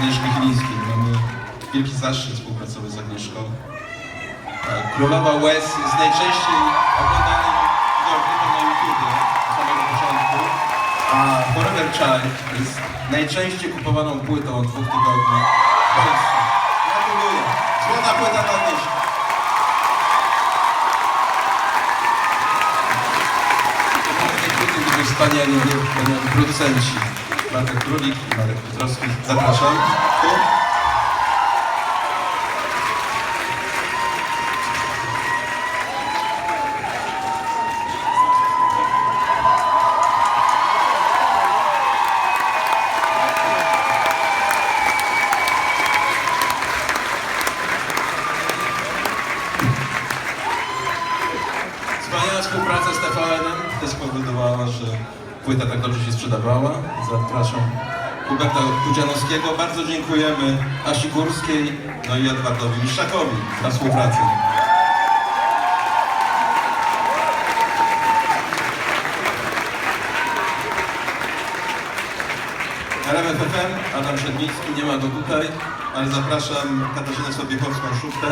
Agnieszki Chilińskiej. Mamy wielki zaszczyt współpracować z Agnieszką. E, Królowa Łez jest najczęściej oglądanym wideoklipem na YouTubie od samego początku, a Forever Child jest najczęściej kupowaną płytą od dwóch tygodni w Polsce. Gratuluję. Złota płyta dla Agnieszki. Tutaj wspaniali wspaniali producenci Bartek Królik i Marek Piotrowski. Zapraszam. Wspaniała współpraca z TVN-em też spowodowała, że płyta tak dobrze się sprzedawała. Zapraszam Huberta Kudzianowskiego. Bardzo dziękujemy Asi Górskiej, no i Edwardowi Mistrzakowi za współpracę. RMF FM, Adam Przedmicki, nie ma go tutaj, ale zapraszam Katarzynę Sobiechowską-Szuchtę.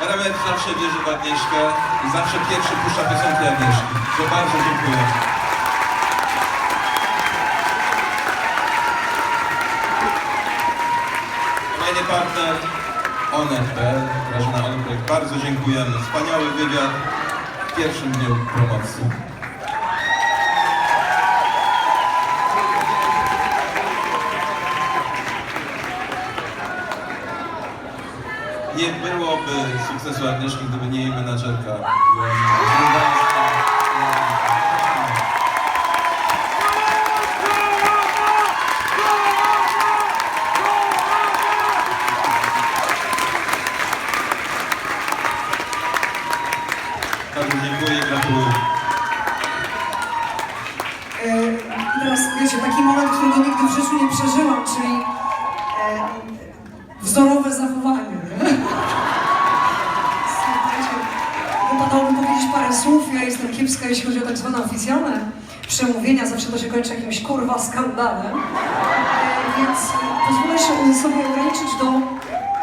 RMF zawsze wierzy w Agnieszkę i zawsze pierwszy puszcza piosenki Agnieszki. To bardzo dziękuję. Kolejny partner Onet.pl, Grażyna Olbrek. Bardzo dziękujemy. Wspaniały wywiad w pierwszym dniu promocji. Nie byłoby sukcesu Agnieszki, gdyby nie jej menadżerka. Taki moment, którego nigdy w życiu nie przeżyłam, czyli e, wzorowe zachowanie. nie? Słuchajcie, wypadałoby powiedzieć parę słów, ja jestem kiepska, jeśli chodzi o tak zwane oficjalne przemówienia, zawsze to się kończy jakimś kurwa skandalem, e, więc e, pozwolę się sobie ograniczyć do,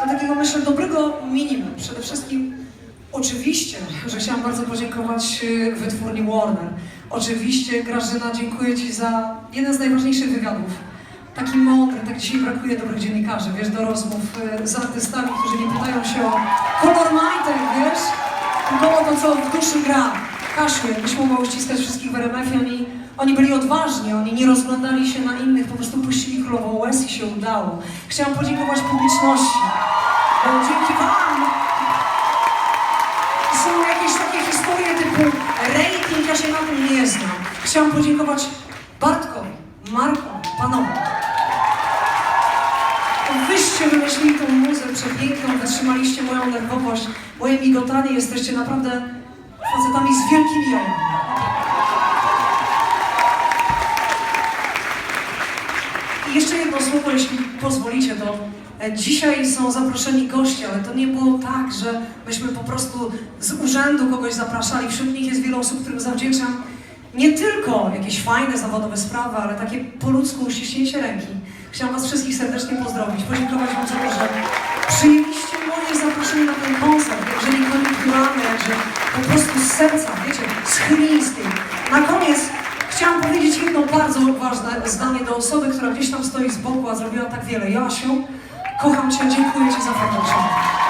do takiego, myślę, dobrego minimum. Przede wszystkim Oczywiście, że chciałam bardzo podziękować y, wytwórni Warner. Oczywiście, Grażyna, dziękuję Ci za jeden z najważniejszych wywiadów. Taki mądry, tak dzisiaj brakuje dobrych dziennikarzy, wiesz, do rozmów y, z artystami, którzy nie pytają się o kolor majtek, wiesz, tylko o to, co w duszy gra. Kaszły, byś mogła uściskać wszystkich w RMF oni, oni byli odważni, oni nie rozglądali się na innych, po prostu puścili królową łez i się udało. Chciałam podziękować publiczności, bo dzięki Wam są jakieś takie historie typu rating, ja się na tym nie znam. Chciałam podziękować Bartkowi, Markowi, panowi. Wyście wymyślili tą muzę przepiękną, wytrzymaliście moją nerwowość, moje migotanie, jesteście naprawdę facetami z wielkimi jajami. I jeszcze jedno słowo, jeśli pozwolicie, to dzisiaj są zaproszeni goście, ale to nie było tak, że myśmy po prostu z urzędu kogoś zapraszali. Wśród nich jest wiele osób, którym zawdzięczam nie tylko jakieś fajne, zawodowe sprawy, ale takie po ludzku uściśnięcie ręki. Chciałam Was wszystkich serdecznie pozdrowić, podziękować Wam za to, że przyjęliście moje zaproszenie na ten koncert, jeżeli koniunkturalny, że po prostu z serca, wiecie, z Chylińskiej. Na koniec Chciałam powiedzieć jedno bardzo ważne zdanie do osoby, która gdzieś tam stoi z boku, a zrobiła tak wiele. Joasiu, kocham Cię, dziękuję Ci za fotografię.